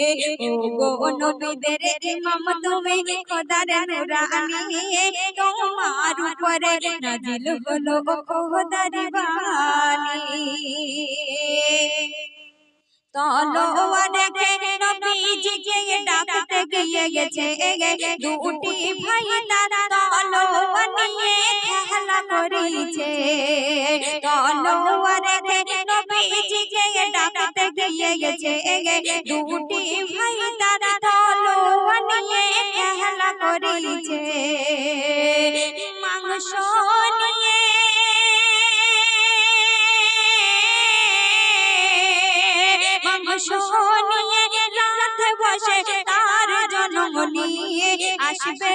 মনি ও গো নবীদের ইমাম তুমি খোদার নুরানি তোমার উপরে নাজিল হলো খোদার বাণী তলোয়ার রেখে নবীজি গিয়ে ডাকতে গিয়ে গেছে দুটি ভাই তারা তলোয়ার নিয়ে খেলা করেছে তলোয়ার গেছে দুটি ভাই তারা তলোয়ার নিয়ে খেলা করেছে। মাংস নিয়ে। মাংস নিয়ে রাত বসে তার জন্ম নিয়ে আসবে।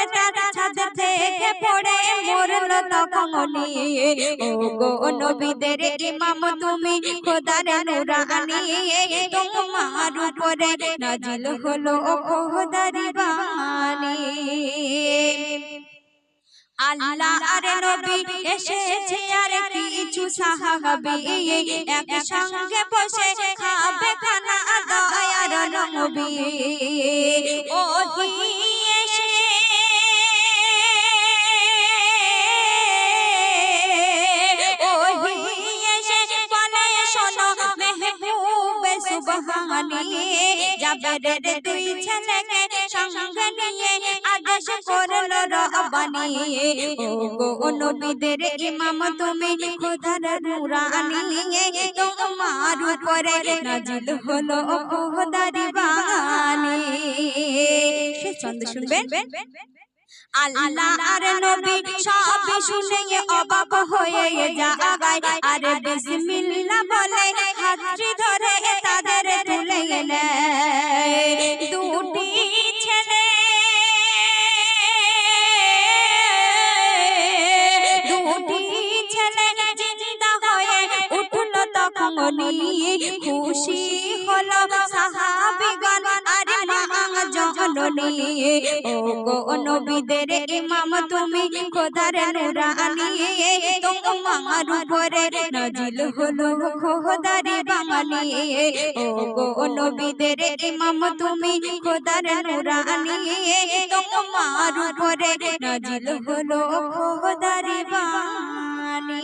থেকে পড়ে মরল তখন ও নবীদের ইমাম, তুমি খোদার নুরানি। তোমার উপরে নাজিল হলো খোদারি বাণী। আল্লাহ নবী এসেছে আর কিছু সাহাবী একসঙ্গে বসে খাবে খানা দয়ার নবী। ওহি সুবহানি যাবে দুই ছেলেকে সঙ্গে নিয়ে আদেশ করল রব্বানি ও গো নবীদের ইমাম তুমি খোদার নুরানি তোমার উপরে নাজিল হলো খোদারি বাণী ছন্দ শুনবেন? আল্লাহ আর নবী সব শুনে অবাক হয়ে আর বিসমিল্লাহ বলে ধরে তাদের তুলে নেয় দুটি ছেলে খুশি হলো। মা জননী ও গো নবীদের ইমাম তুমি খোদার নুরানি তোমার উপরে নাজিল হলো খোদার বাণী ও নবীদের ইমাম তুমি খোদার নুরানি তোমার উপরে নাজিল হলো খোদার বাণী